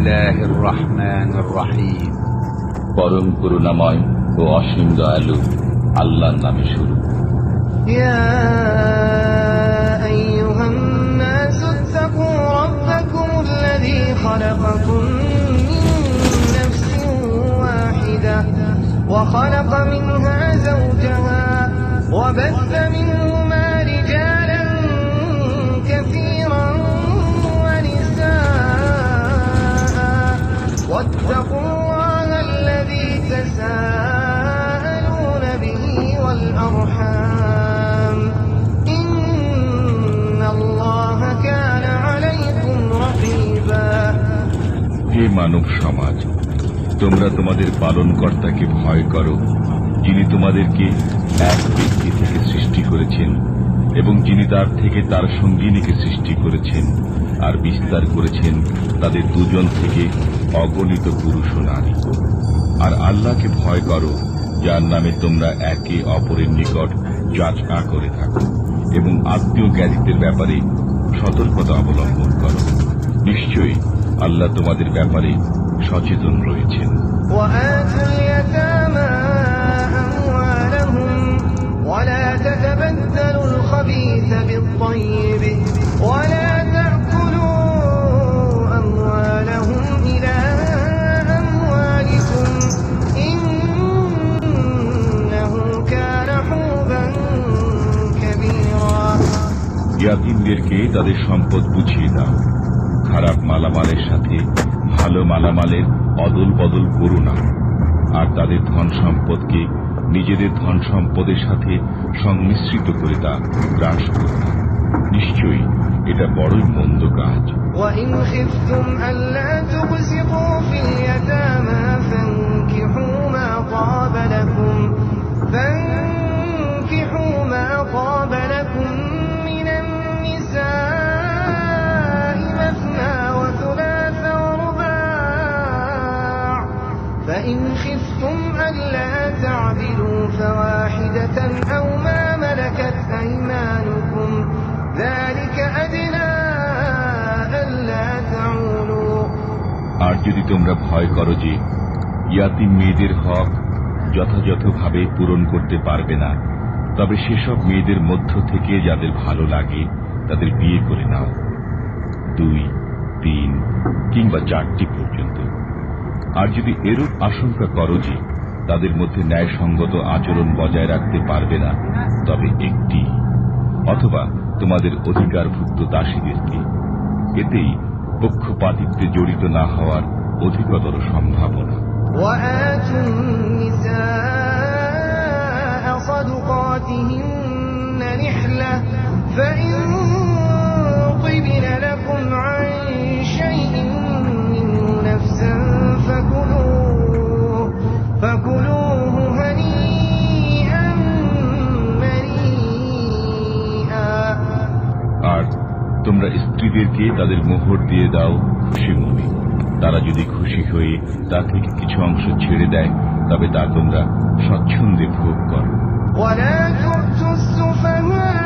الله الرحمن الرحيم পরম করুণাময় ও অসীম দয়ালু আল্লাহর নামে শুরু يا أيها الناس اتقوا ربكم الذي خلقكم من نفس واحدة وخلق منها زوجها وبث منهما واتقوا الله الذي تساءلون به والأرحام إن الله كان عليكم رقيبا হে মানব সমাজ তোমরা তোমাদের পালনকর্তাকে ভয় করো যিনি তোমাদেরকে এক ব্যক্তি থেকে সৃষ্টি করেছেন এবং যিনি তার থেকে তার সঙ্গিনীকে সৃষ্টি করেছেন আর বিস্তার করেছেন তাদের দুজন থেকে অগণিত পুরুষ ও নারী। আর আল্লাহকে ভয় করো, যার নামে তোমরা একে অপরের নিকট যাচনা করে থাকো এবং আত্মীয় জ্ঞানীদের ব্যাপারে সতর্কতা অবলম্বন করো। নিশ্চয়ই আল্লাহ তোমাদের ব্যাপারে সচেতন রয়েছেন। ইয়াতিমদেরকে তাদের সম্পদ বুঝিয়ে দাও খারাপ মালামালের সাথে ভালো মালামালের অদল বদল করো না আর তাদের ধন সম্পদকে নিজেদের ধন সম্পদের সাথে সংমিশ্রিত করে তা গ্রাস করো না নিশ্চয়ই এটা বড়ই মন্দ কাজ وإن خفتم ألا تقسطوا في اليتامى فواحدة أو ما ملكت أيمانكم ذلك أدنى ألا تعولوا আর যদি তোমরা ভয় করো যে ইয়াতিম মেয়েদের হক যথাযথভাবে পূরণ করতে পারবে না তবে সেসব মেয়েদের মধ্য থেকে যাদের ভালো লাগে তাদের বিয়ে করে নাও দুই তিন কিংবা চারটি পর্যন্ত আর যদি এরূপ আশঙ্কা করো যে তাদের মধ্যে ন্যায়সঙ্গত আচরণ বজায় রাখতে পারবে না তবে একটি অথবা তোমাদের অধিকারভুক্ত দাসীদেরকে এতেই পক্ষপাতিত্বে জড়িত না হওয়ার অধিকতর সম্ভাবনা وآتوا النساء صدقاتهن نحلة فإن তোমরা স্ত্রীদেরকে তাদের মোহর দিয়ে দাও খুশি মনে তারা যদি খুশি হয়ে তা থেকে কিছু অংশ ছেড়ে দেয় তবে তা তোমরা স্বচ্ছন্দে ভোগ করো ولا تؤتوا السفهاء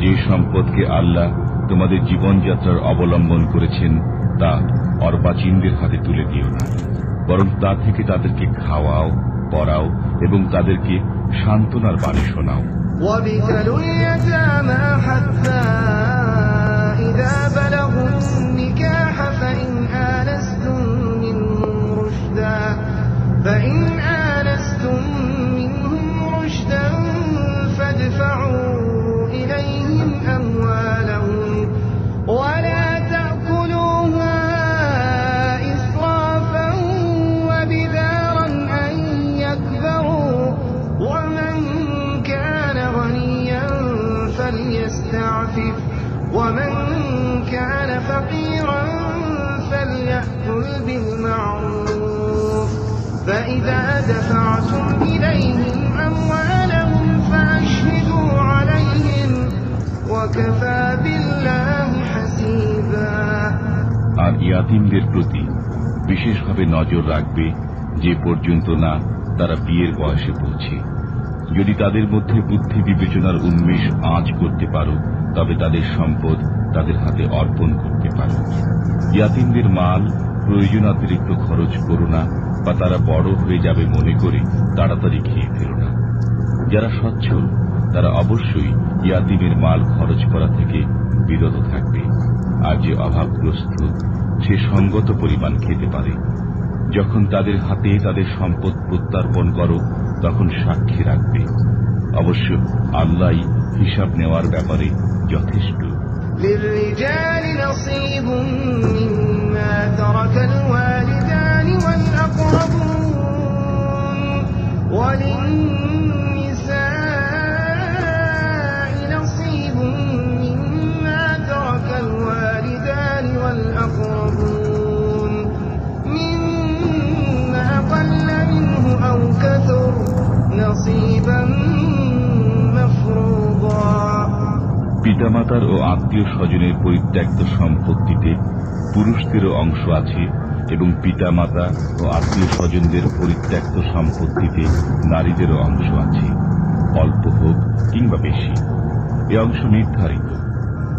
যে সম্পদকে আল্লাহ তোমাদের জীবনযাত্রার অবলম্বন করেছেন তা অর্বাচীনদের হাতে তুলে দিও না বরং তা থেকে তাদেরকে খাওয়াও পড়াও এবং তাদেরকে সান্ত্বনার বাণী শোনাও وابتلوا اليتامى ومن كان فقيرا فليأكل بالمعروف فإذا دفعتم إليهم أموالهم فأشهدوا عليهم وكفى بالله حسيبا আর ইয়াতিমদের প্রতি বিশেষভাবে নজর রাখবে যে পর্যন্ত না তারা বিয়ের বয়সে পৌঁছে যদি তাদের মধ্যে বুদ্ধি বিবেচনার উন্মেষ আঁচ করতে পারো, তবে তাদের সম্পদ তাদের হাতে অর্পণ করতে পারো। ইয়াতিমদের মাল, প্রয়োজনাতিরিক্ত খরচ করো না, বা তারা বড় হয়ে যাবে মনে করে তাড়াতাড়ি খেয়ে ফেলো না। যারা সচ্ছল, তারা অবশ্যই ইয়াতিমের মাল খরচ করা থেকে বিরত থাকবে। আর যে অভাবগ্রস্ত, সে সঙ্গত পরিমাণ খেতে পারে। যখন তাদের হাতে তাদের সম্পদ প্রত্যার্পণ করো তখন সাক্ষী রাখবে অবশ্য আল্লাহ হিসাব নেওয়ার ব্যাপারে যথেষ্ট للرجال نصيب مما পিতামাতার ও আত্মীয় স্বজনের পরিত্যক্ত সম্পত্তিতে পুরুষদেরও অংশ আছে এবং পিতামাতা ও আত্মীয় স্বজনদের পরিত্যক্ত সম্পত্তিতে নারীদেরও অংশ আছে অল্প হোক কিংবা বেশি এ অংশ নির্ধারিত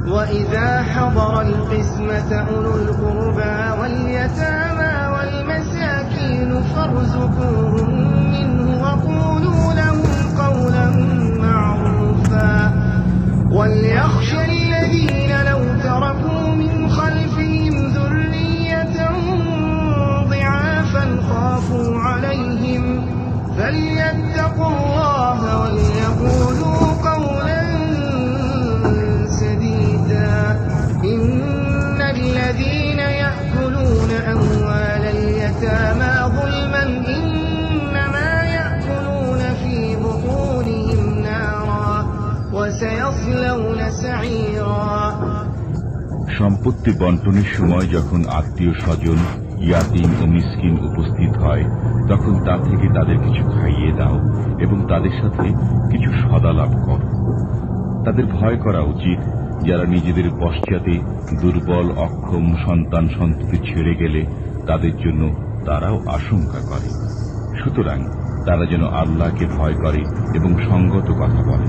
وإذا حضر القسمة أولو القربى واليتامى والمساكين فارزقوهم فليتقوا الله وليقولوا قولا سديدا إن الذين يأكلون أموال اليتامى ظلما إنما يأكلون في بطونهم نارا وسيصلون سعيرا সম্পত্তি বন্টনের সময় যখন আত্মীয় স্বজন ইয়াতিম ও মিসকিন উপস্থিত হয়, তখন তা থেকে তাদের কিছু খাইয়ে দাও এবং তাদের সাথে কিছু সদালাভ করো। তাদের ভয় করা উচিত, যারা নিজেদের পশ্চাতে দুর্বল, অক্ষম, সন্তান সন্ততি ছেড়ে গেলে তাদের জন্য তারাও আশঙ্কা করে। সুতরাং তারা যেন আল্লাহকে ভয় করে এবং সঙ্গত কথা বলে।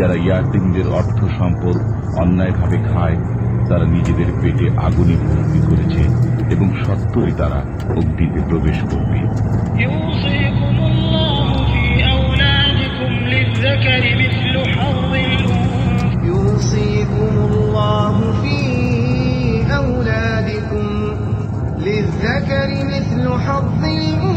যারা ইয়াতিমদের অর্থ সম্পদ অন্যায়ভাবে খায়, তারা নিজেদের পেটে আগুনে ভর্তি করেছে এবং সত্যই তারা অগ্নিতে প্রবেশ করবে يوصيكم الله في أولادكم للذكر مثل حظ الأنثيين يوصيكم الله في أولادكم للذكر مثل حظ الأنثيين